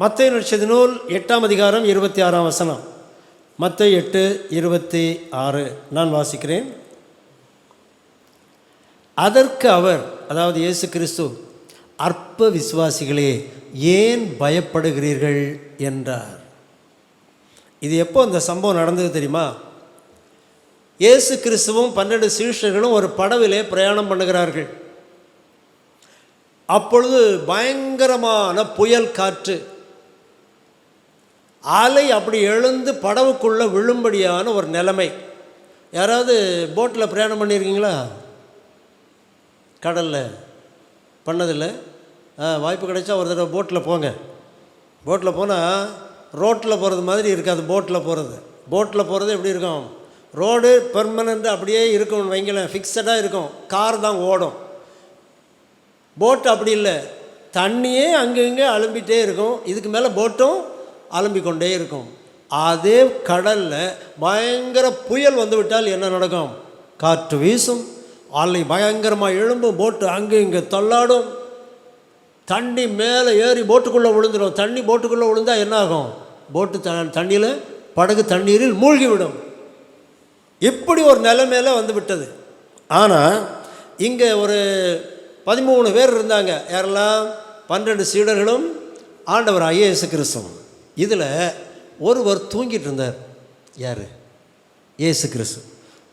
மத்திய நட்சதி நூல் எட்டாம் அதிகாரம் இருபத்தி ஆறாம் வசனம். மற்ற எட்டு இருபத்தி ஆறு நான் வாசிக்கிறேன். அதற்கு அவர் அதாவது இயேசு கிறிஸ்து அற்ப விசுவாசிகளே ஏன் பயப்படுகிறீர்கள்? என்றார். இது எப்போ இந்த சம்பவம் நடந்தது தெரியுமா? இயேசு கிறிஸ்துவும் பன்னெண்டு சீஷர்களும் ஒரு படவிலே பிரயாணம் பண்ணுகிறார்கள். அப்பொழுது பயங்கரமான புயல் காற்று அலை அப்படி எழுந்து படவுக்குள்ளே விழும்படியான ஒரு நிலைமை. யாராவது போட்டில் பிரயாணம் பண்ணியிருக்கீங்களா கடலில். பண்ணதில்லை. ஆ வாய்ப்பு கிடைச்சா ஒரு தடவை போட்டில் போங்க. போட்டில் போனால் ரோட்டில் போகிறது மாதிரி இருக்காது போட்டில் போகிறது போட்டில் போகிறது எப்படி இருக்கும்? ரோடு பெர்மனண்ட்டு அப்படியே இருக்கும் வைங்களேன் ஃபிக்ஸடாக இருக்கும். கார் தான் ஓடும். போட் அப்படி இல்லை. தண்ணியே அங்கங்கே அலும்பிகிட்டே இருக்கும். இதுக்கு மேலே போட்டும் அலம்பிக்கொண்டே இருக்கும். அதே கடலில் பயங்கர புயல் வந்து விட்டால் என்ன நடக்கும்? காற்று வீசும். அலை பயங்கரமாக எழும்பும். போட்டு அங்கே இங்கே தள்ளாடும். தண்ணி மேலே ஏறி போட்டுக்குள்ளே விழுந்துடும். தண்ணி போட்டுக்குள்ளே விழுந்தால் என்ன ஆகும்? போட்டு த தண்ணியில் படகு தண்ணீரில் மூழ்கிவிடும். இப்படி ஒரு நிலைமையில் வந்து விட்டது. ஆனால் இங்கே ஒரு பதிமூணு பேர் இருந்தாங்க. யாரெல்லாம்? பன்னெண்டு சீடர்களும் ஆண்டவர் ஐஏஎஸ் கிறிஸ்துவும். இதில் ஒருவர் தூங்கிட்டு இருந்தார் யார்? ஏசு கிறிஸ்து.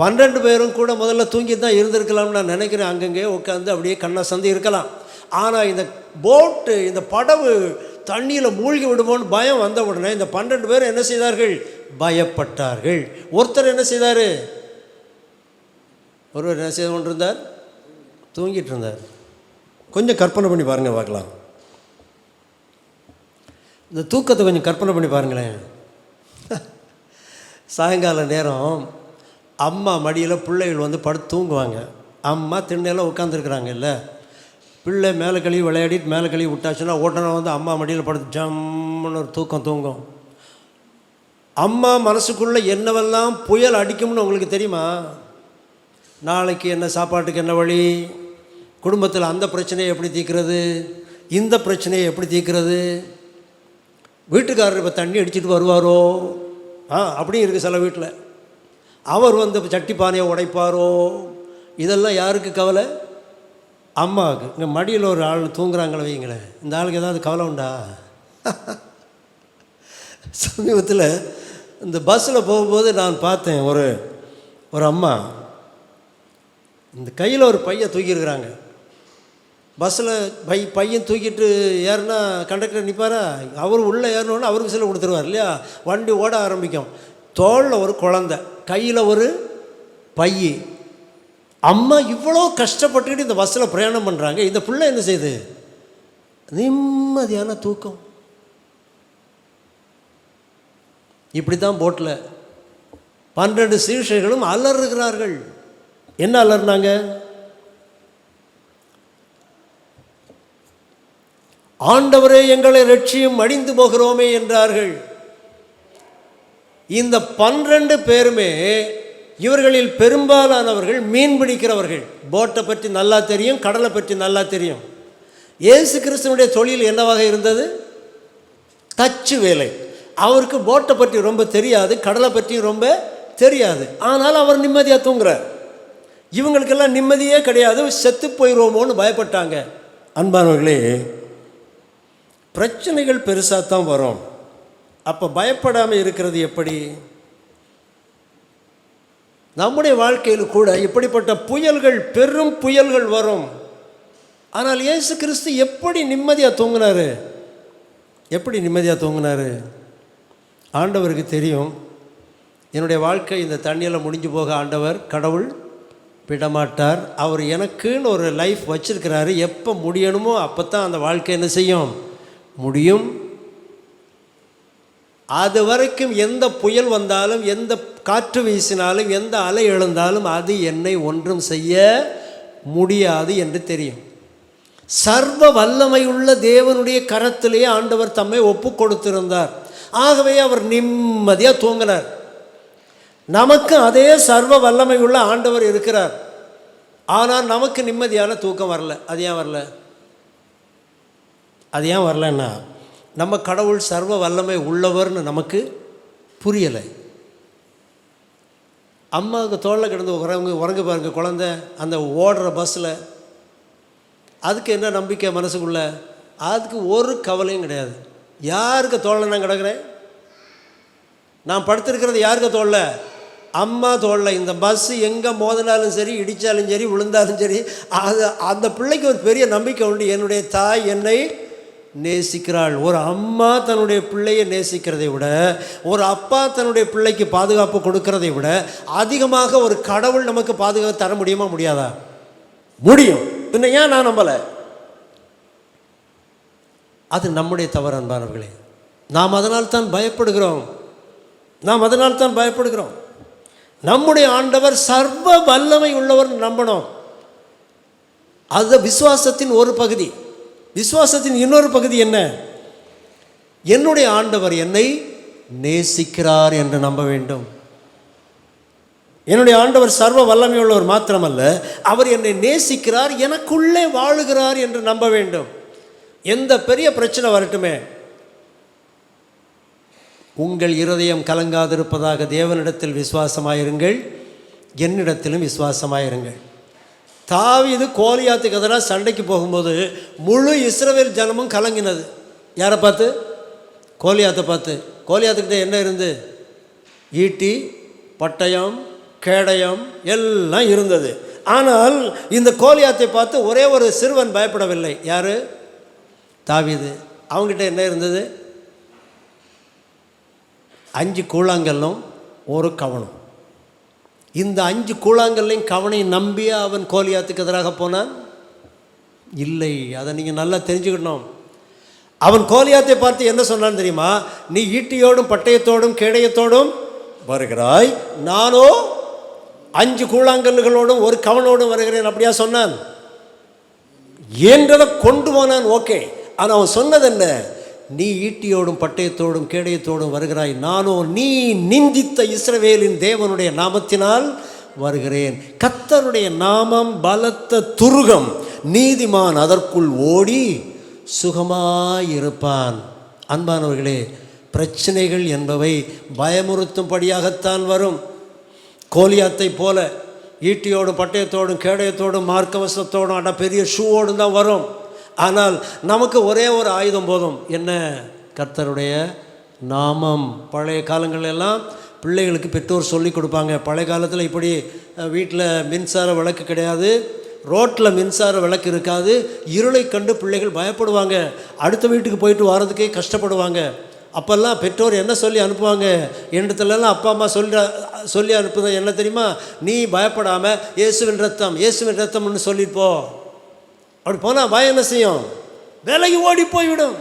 பன்னெண்டு பேரும் கூட முதல்ல தூங்கிட்டு தான் இருந்திருக்கலாம்னு நான் நினைக்கிறேன். அங்கங்கே உட்காந்து அப்படியே கண்ணை சந்தி இருக்கலாம். ஆனால் இந்த போட்டு இந்த படவு தண்ணியில் மூழ்கி விடுமோன்னு பயம் வந்த உடனே இந்த பன்னெண்டு பேர் என்ன செய்தார்கள்? பயப்பட்டார்கள். ஒருத்தர் என்ன செய்தார்? ஒருவர் என்ன செய்து கொண்டிருந்தார்? தூங்கிட்டு இருந்தார் கொஞ்சம் கற்பனை பண்ணி பாருங்கள் பார்க்கலாம். இந்த தூக்கத்தை கொஞ்சம் கற்பனை பண்ணி பாருங்களேன். சாயங்கால நேரம் அம்மா மடியில் பிள்ளைகள் வந்து படுத்து தூங்குவாங்க. அம்மா திண்ணையில் உட்காந்துருக்குறாங்க இல்லை. பிள்ளை மேலே கழுவி விளையாடிட்டு மேலே கழுவி விட்டாச்சுன்னா உடனே வந்து அம்மா மடியில் படுத்து ஜம்முன்னு ஒரு தூக்கம் தூங்கும். அம்மா மனசுக்குள்ளே என்னவெல்லாம் புயல் அடிக்கும்னு உங்களுக்கு தெரியுமா? நாளைக்கு என்ன சாப்பாட்டுக்கு என்ன வழி? குடும்பத்தில் அந்த பிரச்சனையை எப்படி தீர்க்கிறது? இந்த பிரச்சனையை எப்படி தீர்க்கிறது? வீட்டுக்காரர் இப்போ தண்ணி அடிச்சுட்டு வருவாரோ? ஆ அப்படியும் இருக்குது சில வீட்டில் அவர் வந்து சட்டி பானையை உடைப்பாரோ? இதெல்லாம் யாருக்கு கவலை? அம்மாவுக்கு. இங்கே மடியில் ஒரு ஆள் தூங்குறாங்களே வைங்களேன் இந்த ஆளுக்கு ஏதாவது கவலை உண்டா? சமீபத்தில் இந்த பஸ்ஸில் போகும்போது நான் பார்த்தேன் ஒரு ஒரு அம்மா. இந்த கையில் ஒரு பையன் தூக்கியிருக்கிறாங்க. பஸ்ஸில் பை பையன் தூக்கிட்டு ஏறுனா கண்டக்டர் நிற்பாரா? அவர் உள்ளே ஏறினோன்னு அவருக்கு விசில் கொடுத்துருவார் இல்லையா? வண்டி ஓட ஆரம்பிக்கும். தோளில் ஒரு குழந்த கையில் ஒரு பை அம்மா இவ்வளோ கஷ்டப்பட்டுக்கிட்டு இந்த பஸ்ஸில் பிரயாணம் பண்ணுறாங்க. இந்த பிள்ளை என்ன செய்யுது? நிம்மதியான தூக்கம். இப்படி தான் போட்டில் பன்னெண்டு சீஷர்களும் அலறுகிறார்கள். என்ன அலறுனாங்க? ஆண்டவரே எங்களை லட்சியம் அடிந்து போகிறோமே என்றார்கள். இந்த பன்னிரண்டு பேருமே இவர்களில் பெரும்பாலானவர்கள் மீன் பிடிக்கிறவர்கள். போட்டை பற்றி நல்லா தெரியும் கடலை பற்றி நல்லா தெரியும். இயேசு கிறிஸ்தனுடைய தொழில் என்னவாக இருந்தது? தச்சு வேலை. அவருக்கு போட்டை பற்றி ரொம்ப தெரியாது கடலை பற்றியும் ரொம்ப தெரியாது. ஆனால் அவர் நிம்மதியாக தூங்குறார். இவங்களுக்கெல்லாம் நிம்மதியே கிடையாது செத்து போயிடுவோமோன்னு பயப்பட்டாங்க. அன்பானவர்களே பிரச்சனைகள் பெருசாக தான் வரும். அப்போ பயப்படாமல் இருக்கிறது எப்படி? நம்முடைய வாழ்க்கையில் கூட இப்படிப்பட்ட புயல்கள் பெரும் புயல்கள் வரும். ஆனால் இயேசு கிறிஸ்து எப்படி நிம்மதியாக தூங்கினாரு? எப்படி நிம்மதியாக தூங்கினாரு? ஆண்டவருக்கு தெரியும். என்னுடைய வாழ்க்கை இந்த தண்ணியில் முடிஞ்சு போக ஆண்டவர் கடவுள் விடமாட்டார். அவர் எனக்குன்னு ஒரு லைஃப் வச்சிருக்கிறாரு. எப்போ முடியணுமோ அப்போ தான் அந்த வாழ்க்கை என்ன செய்யும்? முடியும். அது வரைக்கும் எந்த புயல் வந்தாலும் எந்த காற்று வீசினாலும் எந்த அலை எழுந்தாலும் அது என்னை ஒன்றும் செய்ய முடியாது என்று தெரியும். சர்வ வல்லமையுள்ள தேவனுடைய கரத்திலேயே ஆண்டவர் தம்மை ஒப்பு கொடுத்திருந்தார். ஆகவே அவர் நிம்மதியாக தூங்கினார். நமக்கு அதே சர்வ வல்லமையுள்ள ஆண்டவர் இருக்கிறார். ஆனால் நமக்கு நிம்மதியான தூக்கம் வரல. அது ஏன் வரல? அது ஏன் வரலன்னா நம்ம கடவுள் சர்வ வல்லமை உள்ளவர்னு நமக்கு புரியலை. அம்மாவுக்கு தோளில் கிடந்து உறங்க உறங்க பாருங்க குழந்த அந்த ஓடுற பஸ்ஸில் அதுக்கு என்ன நம்பிக்கை மனசுக்குள்ள? அதுக்கு ஒரு கவலையும் கிடையாது. யாருக்கு தோளில் நான் கிடக்கிறேன்? நான் படுத்திருக்கிறது யாருக்கு தோளில்? அம்மா தோளில். இந்த பஸ்ஸு எங்கே மோதினாலும் சரி இடித்தாலும் சரி விழுந்தாலும் சரி அது அந்த பிள்ளைக்கு ஒரு பெரிய நம்பிக்கை உண்டு. என்னுடைய தாய் என்னை நேசிக்கிறாள். ஒரு அம்மா தன்னுடைய பிள்ளையை நேசிக்கிறதை விட ஒரு அப்பா தன்னுடைய பிள்ளைக்கு பாதுகாப்பு கொடுக்கறதை விட அதிகமாக ஒரு கடவுள் நமக்கு பாதுகாப்பு தர முடியுமா முடியாதா? முடியும். பின்ன ஏன் நான் நம்பலை? அது நம்முடைய தவறு அன்பானவர்களே. நாம் அதனால் தான் பயப்படுகிறோம். நாம் அதனால் தான் பயப்படுகிறோம். நம்முடைய ஆண்டவர் சர்வ வல்லமை உள்ளவர் நம்பணும். அது விசுவாசத்தின் ஒரு பகுதி. விசுவாசத்தின் இன்னொரு பகுதி என்ன? என்னுடைய ஆண்டவர் என்னை நேசிக்கிறார் என்று நம்ப வேண்டும். என்னுடைய ஆண்டவர் சர்வ வல்லமை உள்ளவர் மாத்திரமல்ல அவர் என்னை நேசிக்கிறார் எனக்குள்ளே வாழுகிறார் என்று நம்ப வேண்டும். எந்த பெரிய பிரச்சனை வரட்டுமே. உங்கள் இருதயம் கலங்காதிருப்பதாக தேவனிடத்தில் விசுவாசமாயிருங்கள் என்னிடத்திலும் விசுவாசமாயிருங்கள். தாவிது கோலியாத்துக்கு எதிராக சண்டைக்கு போகும்போது முழு இஸ்ரவேல் ஜனமும் கலங்கினது. யாரை பார்த்து? கோலியாத்தை பார்த்து. கோலியாத்துக்கிட்ட என்ன இருந்து? ஈட்டி பட்டயம் கேடயம் எல்லாம் இருந்தது. ஆனால் இந்த கோலியாத்தை பார்த்து ஒரே ஒரு சிறுவன் பயப்படவில்லை. யார்? தாவிது. அவங்ககிட்ட என்ன இருந்தது? அஞ்சு கூழாங்கல்லும் ஒரு கவனம் இந்த அஞ்சு கூழாங்கல்லையும் கவனையும் நம்பியே அவன் கோலியாத்துக்கு எதிராக போனான்? இல்லை. அதை நீங்கள் நல்லா தெரிஞ்சுக்கணும். அவன் கோலியாத்தை பார்த்து என்ன சொன்னான் தெரியுமா? நீ ஈட்டியோடும் பட்டயத்தோடும் கேடயத்தோடும் வருகிறாய். நானோ அஞ்சு கூழாங்கல்லுகளோடும் ஒரு கவனோடும் வருகிறேன் அப்படியா சொன்னான்? என்றதை கொண்டு போனான். ஓகே. ஆனால் அவன் சொன்னது என்ன? நீ ஈட்டியோடும் பட்டயத்தோடும் கேடயத்தோடும் வருகிறாய். நானோ நீ நிந்தித்த இஸ்ரவேலின் தேவனுடைய நாமத்தினால் வருகிறேன். கத்தருடைய நாமம் பலத்த துருகம் நீதிமான் அதற்குள் ஓடி சுகமாயிருப்பான். அன்பானவர்களே பிரச்சனைகள் என்பவை பயமுறுத்தும்படியாகத்தான் வரும். கோலியாத்தை போல ஈட்டியோடும் பட்டயத்தோடும் கேடயத்தோடும் மார்க்கவசத்தோடும் அட பெரிய ஷூவோடும் தான் வரும். ஆனால் நமக்கு ஒரே ஒரு ஆயுதம் போதும். என்ன? கர்த்தருடைய நாமம். பழைய காலங்களெல்லாம் பிள்ளைகளுக்கு பெற்றோர் சொல்லி கொடுப்பாங்க. பழைய காலத்தில் இப்படி வீட்டில் மின்சார விளக்கு கிடையாது. ரோட்டில் மின்சார விளக்கு இருக்காது. இருளை கண்டு பிள்ளைகள் பயப்படுவாங்க. அடுத்த வீட்டுக்கு போயிட்டு வர்றதுக்கே கஷ்டப்படுவாங்க. அப்போல்லாம் பெற்றோர் என்ன சொல்லி அனுப்புவாங்க? என்னிடத்துலலாம் அப்பா அம்மா சொல்லி சொல்லி அனுப்புறது என்ன தெரியுமா? நீ பயப்படாமல் இயேசுவின் ரத்தம் இயேசுவின் ரத்தம்னு சொல்லிட்டு போ. அப்படி போனால் பயம் என்ன செய்யும்? விலகி ஓடி போய்விடும்.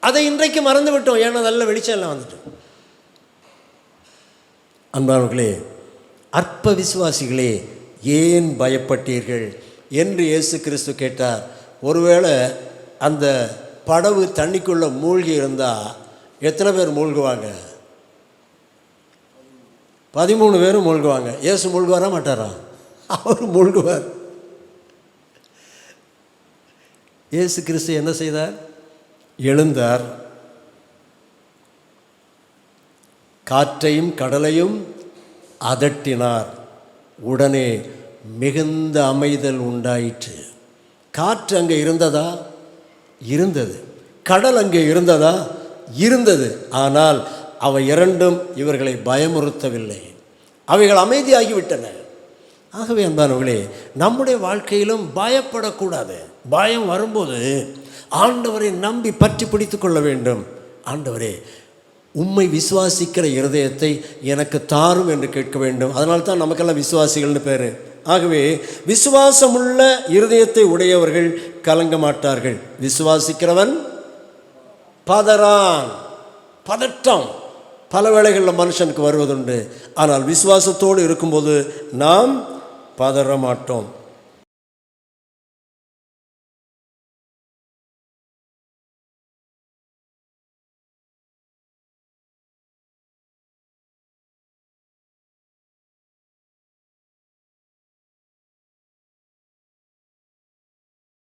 அதை இன்றைக்கு மறந்து விட்டோம் ஏன்னா நல்ல வெளிச்சம் எல்லாம் வந்துட்டு. அன்பானவர்களே அற்ப விசுவாசிகளே ஏன் பயப்பட்டீர்கள்? என்று இயேசு கிறிஸ்து கேட்டார். ஒருவேளை அந்த படவு தண்ணிக்குள்ளே மூழ்கி இருந்தால் எத்தனை பேர் மூழ்குவாங்க? பதிமூணு பேரும் மூழ்குவாங்க. இயேசு மூழ்குவாரா மாட்டாரா? அவர் மூழ்குவார். இயேசு கிறிஸ்து என்ன செய்தார்? எழுந்தார். காற்றையும் கடலையும் அதட்டினார். உடனே மிகுந்த அமைதல் உண்டாயிற்று. காற்று அங்கே இருந்ததா? இருந்தது. கடல் அங்கே இருந்ததா? இருந்தது. ஆனால் அவை இரண்டும் இவர்களை பயமுறுத்தவில்லை. அவைகள் அமைதியாகிவிட்டன. ஆகவே அன்பானவர்களே நம்முடைய வாழ்க்கையிலும் பயப்படக்கூடாது. பயம் வரும்போது ஆண்டவரை நம்பி பற்றி பிடித்து கொள்ள வேண்டும். ஆண்டவரே உண்மை விசுவாசிக்கிற இருதயத்தை எனக்கு தாரும் என்று கேட்க வேண்டும். அதனால தான் நமக்கெல்லாம் விசுவாசிகள்னு பேர். ஆகவே விசுவாசமுள்ள இருதயத்தை உடையவர்கள் கலங்க மாட்டார்கள். விசுவாசிக்கிறவன் பதறான். பதட்டம். பல வேளைகளில் மனுஷனுக்கு வருவதுண்டு. ஆனால் விசுவாசத்தோடு இருக்கும்போது நாம் பதற மாட்டோம்.